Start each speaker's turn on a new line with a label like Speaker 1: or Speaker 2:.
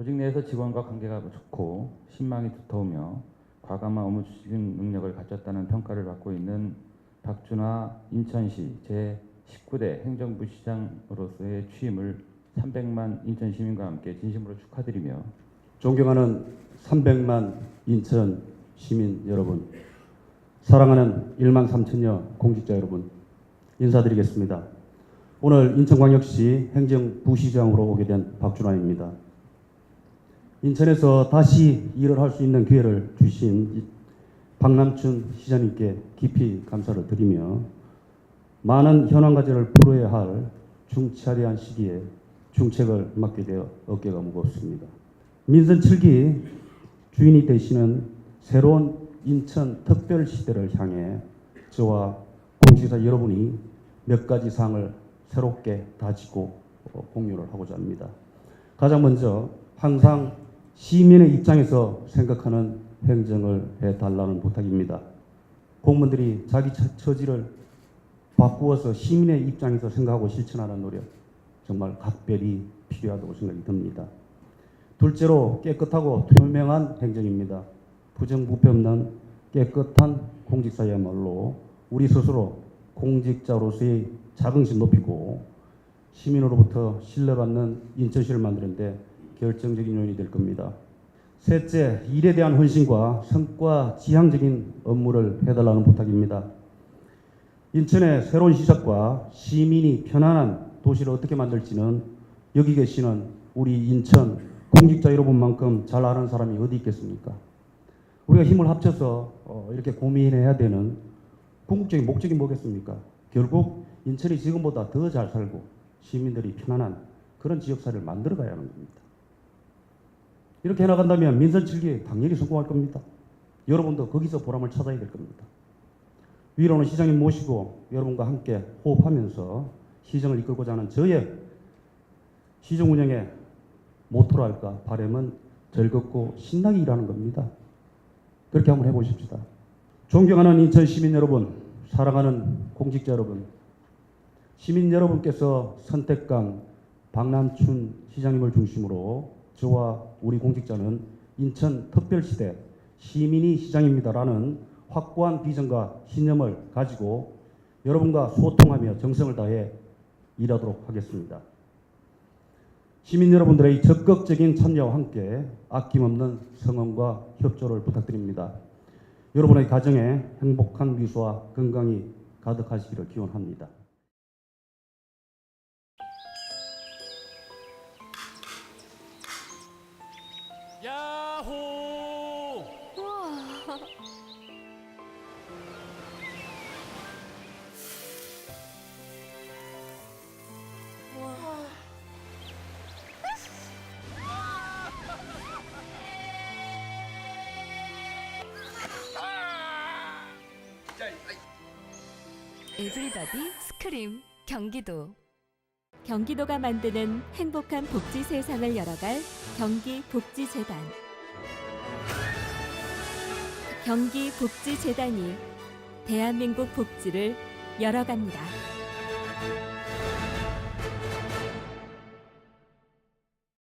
Speaker 1: 조직 내에서 직원과 관계가 좋고 신망이 두터우며 과감한 업무 추진 능력을 갖췄다는 평가를 받고 있는 박준화 인천시 제19대 행정부 시장으로서의 취임을 300만 인천 시민과 함께 진심으로 축하드리며
Speaker 2: 존경하는 300만 인천 시민 여러분, 사랑하는 1만 3천여 공직자 여러분, 인사드리겠습니다. 오늘 인천광역시 행정부시장으로 오게 된 박준환입니다. 인천에서 다시 일을 할 수 있는 기회를 주신 박남춘 시장님께 깊이 감사를 드리며 많은 현안 과제를 풀어야 할 중차대한 시기에 중책을 맡게 되어 어깨가 무겁습니다. 민선 7기 주인이 되시는 새로운 인천 특별 시대를 향해 저와 공직자 여러분이 몇 가지 사항을 새롭게 다지고 어, 공유를 하고자 합니다. 가장 먼저 항상 시민의 입장에서 생각하는 행정을 해달라는 부탁입니다. 공무원들이 자기 처- 처지를 바꾸어서 시민의 입장에서 생각하고 실천하는 노력 정말 각별히 필요하다고 생각이 듭니다. 둘째로 깨끗하고 투명한 행정입니다. 부정부패 없는 깨끗한 공직사야말로 우리 스스로 공직자로서의 자긍심 높이고 시민으로부터 신뢰받는 인천시를 만드는데 결정적인 요인이 될 겁니다. 셋째, 일에 대한 헌신과 성과 지향적인 업무를 해달라는 부탁입니다. 인천의 새로운 시작과 시민이 편안한 도시를 어떻게 만들지는 여기 계시는 우리 인천 공직자 여러분만큼 잘 아는 사람이 어디 있겠습니까? 우리가 힘을 합쳐서 어, 이렇게 고민해야 되는 궁극적인 목적이 뭐겠습니까? 결국 인천이 지금보다 더 잘 살고 시민들이 편안한 그런 지역사회를 만들어 가야 하는 겁니다. 이렇게 해나간다면 민선 7기 당연히 성공할 겁니다. 여러분도 거기서 보람을 찾아야 될 겁니다. 위로는 시장님 모시고 여러분과 함께 호흡하면서 시정을 이끌고자 하는 저의 시정 운영의 모토랄까 바람은 즐겁고 신나게 일하는 겁니다. 그렇게 한번 해보십시다. 존경하는 인천 시민 여러분, 사랑하는 공직자 여러분, 시민 여러분께서 선택한 박남춘 시장님을 중심으로 저와 우리 공직자는 인천 특별시대 시민이 시장입니다라는 확고한 비전과 신념을 가지고 여러분과 소통하며 정성을 다해 일하도록 하겠습니다. 시민 여러분들의 적극적인 참여와 함께 아낌없는 성원과 협조를 부탁드립니다. 여러분의 가정에 행복한 미소와 건강이 가득하시기를 기원합니다.
Speaker 3: 야호!
Speaker 4: 에브리바디 스크림 경기도 경기도가 만드는 행복한 복지 세상을 열어갈 경기복지재단 경기복지재단이 대한민국 복지를 열어갑니다.